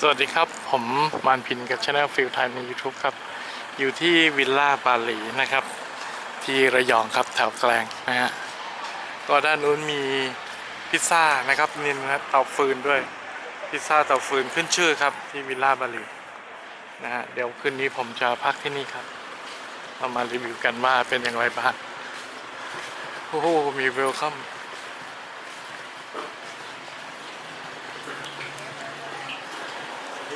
สวัสดีครับ ผมมานพินกับช anel ฟิลไทยใน YouTube ครับ อยู่ที่วิลล่าบาหลีนะครับ ที่ระยองครับแถวแกลงนะฮะก็ด้านนู้นมีพิซซ่านะครับนี่นะเตาฟืนด้วย พิซซ่าเตาฟืนขึ้นชื่อครับที่วิลล่าบาหลีนะฮะเดี๋ยวคืนนี้ผมจะพักที่นี่ครับเรามารีวิวกันว่าเป็นอย่างไรบ้างโอ้โหมีเวลคัม สวัสดีครับ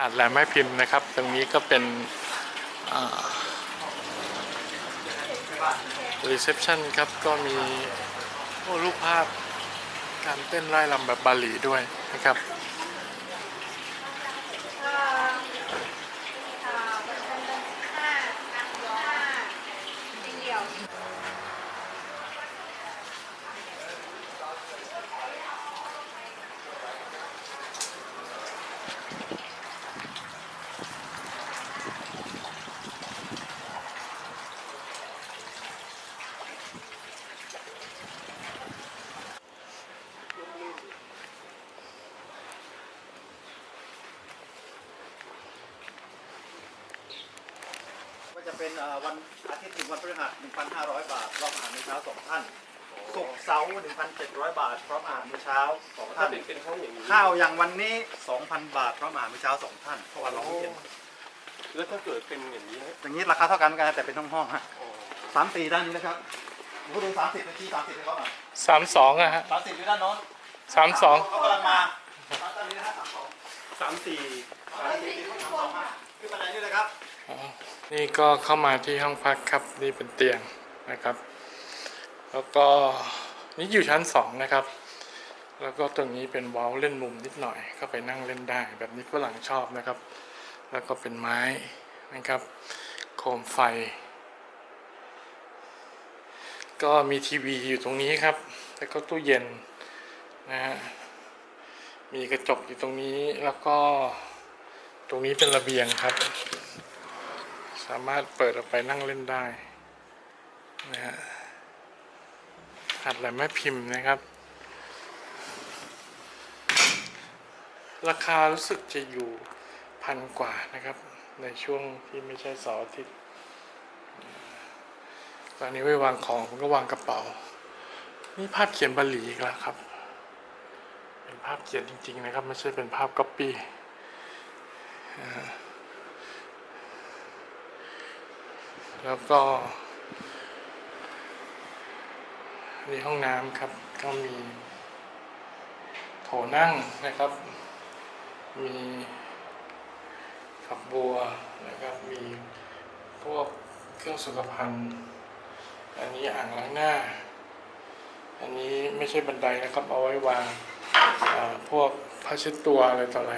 อาดแหลมแม่พิมพ์นะครับ ตรงนี้ก็เป็นรีเซพชันครับ ก็มีรูปภาพการเต้นไล่ลำแบบบาหลีด้วยนะครับ เป็นเอ่อวันอาทิตย์ถึงวันพฤหัส 1,500 บาทพร้อมอาหารมื้อเช้าสองท่านศุกร์เสาร์1,700 บาทพร้อมอาหารมื้อเช้าสองท่านเป็นห้องอย่างนี้ข้าวอย่างวันนี้ 2,000 บาทพร้อมอาหารมื้อเช้าสองท่านเพราะว่าเราไม่เห็นแล้วถ้าเกิดเป็นอย่างนี้ฮะอย่างนี้ราคาเท่ากันเหมือนกันแต่เป็นห้องห้องๆฮะอ๋อสามสี่ด้านนี้นะครับผู้ดูสามสิบนาทีสามสิบให้เขาหน่อยสามสองอะฮะสามสิบอยู่ด้านโน้นสามสองเขากำลังมาสามด้านนี้นะฮะสามสอง สามสี่สามสี่สี่สามสองฮะขึ้นมาไหนนี่เลยครับ นี่ก็เข้ามาที่ห้องพักครับนี่เป็นเตียงนะครับ แล้วก็นี่อยู่ชั้นสองนะครับ แล้วก็ตรงนี้เป็นวอลเล่นมุมนิดหน่อยเข้าไปนั่งเล่นได้ แบบนี้ฝรั่งชอบนะครับ แล้วก็เป็นไม้นะครับ โคมไฟ ก็มีทีวีอยู่ตรงนี้ครับ แล้วก็ตู้เย็นนะฮะ มีกระจกอยู่ตรงนี้แล้วก็ตรงนี้เป็นระเบียงครับ สามารถเปิดออกไปนั่งเล่นได้นะฮะหัดแหลมแม่พิมพ์นะครับ ราคารู้สึกจะอยู่พันกว่านะครับ ในช่วงที่ไม่ใช่เสาร์อาทิตย์ตอนนี้ไว้วางของผมก็วางกระเป๋า นี่ภาพเขียนบาหลีอีกแล้วครับ เป็นภาพเขียนจริง ๆ นะครับ ไม่ใช่เป็นภาพก๊อปปี้แล้วก็มีห้องน้ำครับ ก็มีโถนั่งนะครับ มีฝักบัวนะครับ มีพวกเครื่องสุขภัณฑ์ อันนี้อ่างล้างหน้า อันนี้ไม่ใช่บันไดนะครับ เอาไว้วาง พวกผ้าเช็ดตัวอะไรต่ออะไร